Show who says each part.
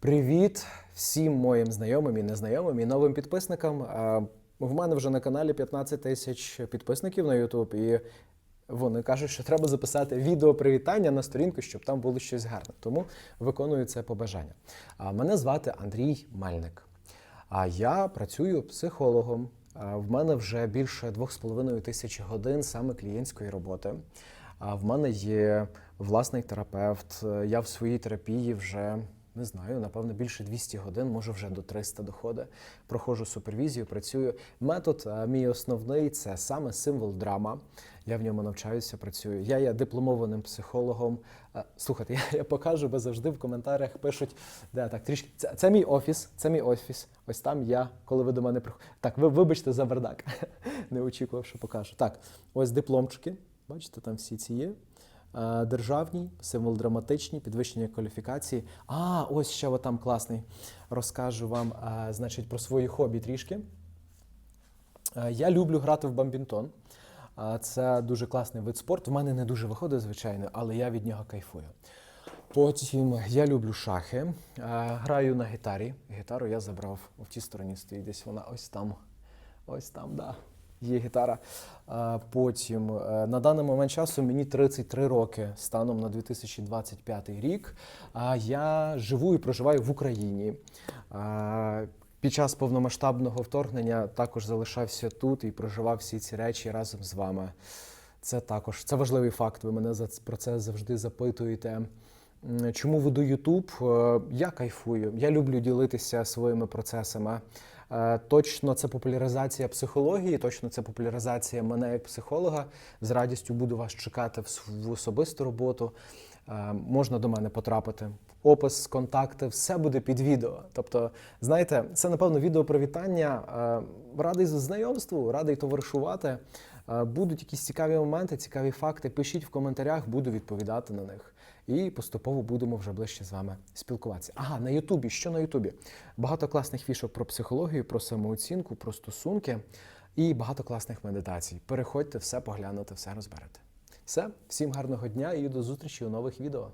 Speaker 1: Привіт всім моїм знайомим і незнайомим і новим підписникам. В мене вже на каналі 15 тисяч підписників на YouTube, і вони кажуть, що треба записати відео привітання на сторінку, щоб там було щось гарне. Тому виконую це побажання. Мене звати Андрій Мельник. А я працюю психологом. В мене вже більше 2,5 тисяч годин саме клієнтської роботи. А в мене є власний терапевт. Я в своїй терапії вже не знаю, напевно, більше 200 годин, може вже до 300 доходить. Проходжу супервізію, працюю. Метод мій основний це саме символ драма. Я в ньому навчаюся, працюю. Я є дипломованим психологом. А, Слухайте, я, я покажу, бо завжди в коментарях пишуть, де так трішки. Це, це мій офіс, це мій офіс. Ось там я, коли ви до мене приходите. Так, ви вибачте за бардак. Не очікував, що покажу. Так, ось дипломчики. Бачите, там всі ці є. Е, Державні, символ драматичні, підвищення кваліфікації. А, ось ще отам класний. Розкажу вам, е, значить, про свої хобі трішки. Е, Я люблю грати в бамбінтон. Це дуже класний вид спорту. В мене не дуже виходить, звичайно, але я від нього кайфую. Потім я люблю шахи, граю на гітарі. Гітару я забрав в тій стороні стоїть десь вона ось там. Ось там, да. Є гітара. Потім е, на даний момент часу мені 33 роки станом на 2025 рік. А я живу і проживаю в Україні. Під час повномасштабного вторгнення також залишався тут і проживав всі ці речі разом з вами. Це також це важливий факт. Ви мене за про це завжди запитуєте. Чому веду Ютуб? Е, Я кайфую. Я люблю ділитися своїми процесами. Е, Точно це популяризація психології, точно це популяризація мене як психолога. З радістю буду вас чекати в особисту роботу. Е, Можна до мене потрапити. Опис, контакти, все буде під відео. Тобто, знаєте, це напевно відео привітання. Радий знайомству, радий товаришувати. Е, Будуть якісь цікаві моменти, цікаві факти. Пишіть в коментарях, буду відповідати на них. І поступово будемо вже ближче з вами спілкуватися. Ага, на Ютубі. Що на Ютубі? Багато класних фішок про психологію, про самооцінку, про стосунки і багато класних медитацій. Переходьте, все поглянути, все розберете. Все, всім гарного дня і до зустрічі у нових відео.